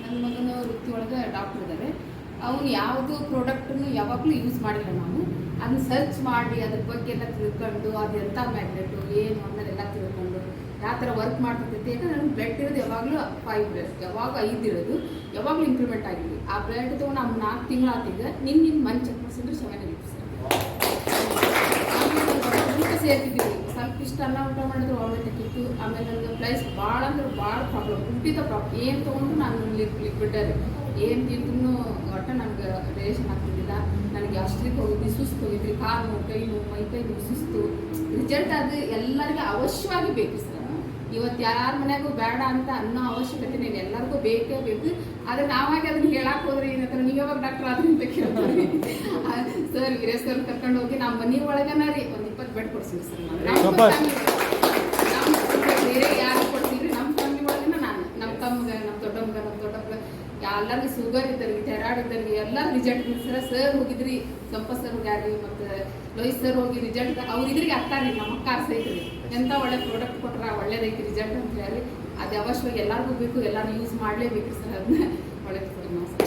ನನ್ನ ಮಗನ ವೃತ್ತಿ ಒಳಗೆ ಡಾಕ್ಟರ್ ಇದ್ದಾರೆ ಅವನು ಯಾವುದು ಪ್ರಾಡಕ್ಟನ್ನು ಯಾವಾಗಲೂ ಯೂಸ್ ಮಾಡಿಲ್ಲ ನಾವು ಅದನ್ನ ಸರ್ಚ್ ಮಾಡಿ ಅದ್ರ ಬಗ್ಗೆ ಎಲ್ಲ ತಿಳ್ಕೊಂಡು ಅದು ಎಂಥ ಮ್ಯಾಗ್ನೆಟು ಏನು ಅನ್ನೋದೆಲ್ಲ ತಿಳ್ಕೊಂಡು ಯಾವ ಥರ ವರ್ಕ್ ಮಾಡ್ತಿರ್ತೈತಿ ಯಾಕಂದ್ರೆ ನನಗೆ ಬ್ಲಡ್ ಇರೋದು ಯಾವಾಗಲೂ ಫೈವ್ ಬ್ಲಡ್ ಯಾವಾಗ ಐದು ಇರೋದು ಯಾವಾಗಲೂ ಇಂಪ್ರೂವ್ಮೆಂಟ್ ಆಗಿದೆ ಆ ಬ್ಲಡ್ ತೊಗೊಂಡು ನಾವು ನಾಲ್ಕು ತಿಂಗಳು ಆತೀಗ ನಿನ್ನ ನಿನ್ನ ಮಂಚ್ ಚೆಕ್ ಮಾಡಿಸಿದ್ರೆ ಸೆವೆನ್ ಆಗಿತ್ತು ಸರ್ ಸೇರ್ತಿದ್ದೀವಿ ಇಷ್ಟ ಅನ್ನ ಊಟ ಮಾಡಿದ್ರೆ ಆಗ್ತಿತ್ತು ಆಮೇಲೆ ನನಗೆ ಪ್ಲೈಸ್ ಭಾಳ ಅಂದ್ರೆ ಭಾಳ ಪ್ರಾಬ್ಲಮ್ ಹುಟ್ಟಿದ ಪ್ರಾಬ್ಲಮ್ ಏನು ತೊಗೊಂಡು ನಾನು ಲಿಕ್ವಿಡ್ ಏನು ತಿಂದ್ರೂ ಒಟ್ಟು ನನಗೆ ರೇಷನ್ ಆಗ್ತಿದ್ದಿಲ್ಲ. ನನಗೆ ಅಷ್ಟಕ್ಕೆ ಹೋಗಿದ್ವಿ ಸುಸ್ತು ಹೋಗಿದ್ರಿ ಕಾಲು, ಕೈ ನೋವು, ಮೈ ಕೈ ನೋವು, ಸುಸ್ತು. ರಿಜಲ್ಟ್ ಅದು ಎಲ್ಲರಿಗೂ ಅವಶ್ಯವಾಗಿ ಬೇಕು ಸರ್. ಇವತ್ತು ಯಾರ ಮನೆಗೂ ಬೇಡ ಅಂತ ಅನ್ನೋ ಅವಶ್ಯಕತೆ ನೀನು ಎಲ್ಲರಿಗೂ ಬೇಕೇ ಬೇಕು. ಆದರೆ ನಾವಾಗಿ ಅದನ್ನ ಹೇಳಕ್ಕೆ ಹೋದ್ರೆ ಏನಂತಾರೆ ನೀವು ಯಾವಾಗ ಡಾಕ್ಟರ್ ಆದ್ರಿ ಅಂತ ಕೇಳ್ತಾರೆ. ಸರ್ ವೀರೇಶ್ ಸರ್ ಕರ್ಕೊಂಡು ಹೋಗಿ ನಮ್ಮ ಮನೆ ಒಳಗನ ರೀ. ಇಪ್ಪತ್ತು ಸರ್ ನಾವು ಬೇರೆ ಯಾರು ಕೊಡ್ತೀರಿ ನಮ್ಮ ಫ್ಯಾಮಿಲಿ ಒಳಗಿನ ನಾನು ನಮ್ಮ ತಮ್ಮಗ ನಮ್ಮ ದೊಡ್ಡಮ್ಮಗ ನಮ್ಮ ದೊಡ್ಡಮ್ಮಗ ಎಲ್ಲರಿಗೂ ಶುಗರ್ ಇದ್ದಲ್ಲಿ ಥೈರಾಯ್ಡ್ ಇದ್ದಲ್ಲಿ ಎಲ್ಲ ರಿಜಲ್ಟ್ ಸರ್ ಸರ್ ಹೋಗಿದ್ರಿ ಸಂಪ ಸರ್ ಹೋಗ್ಯಾರಿ ಮತ್ತು ಲೋಹಿತ್ ಸರ್ ಹೋಗಿ ರಿಜಲ್ಟ್ ಅವ್ರು ಇದ್ರಿಗೆ ಅತ್ತಾರಿ ನಮ್ಮ ಅಕ್ಕ ಸೈತ್ರಿ ಎಂಥ ಒಳ್ಳೆ ಪ್ರಾಡಕ್ಟ್ ಕೊಟ್ರ ಒಳ್ಳೇದೈತಿ ರಿಜಲ್ಟ್ ಅಂತ ಹೇಳಿ. ಅದು ಅವಶ್ಯವಾಗಿ ಎಲ್ಲರಿಗೂ ಬೇಕು ಎಲ್ಲರೂ ಯೂಸ್ ಮಾಡಲೇಬೇಕು ಸರ್ ಅದನ್ನ ಒಳ್ಳೇದು ಸರ್ ನಾವು ಸರ್.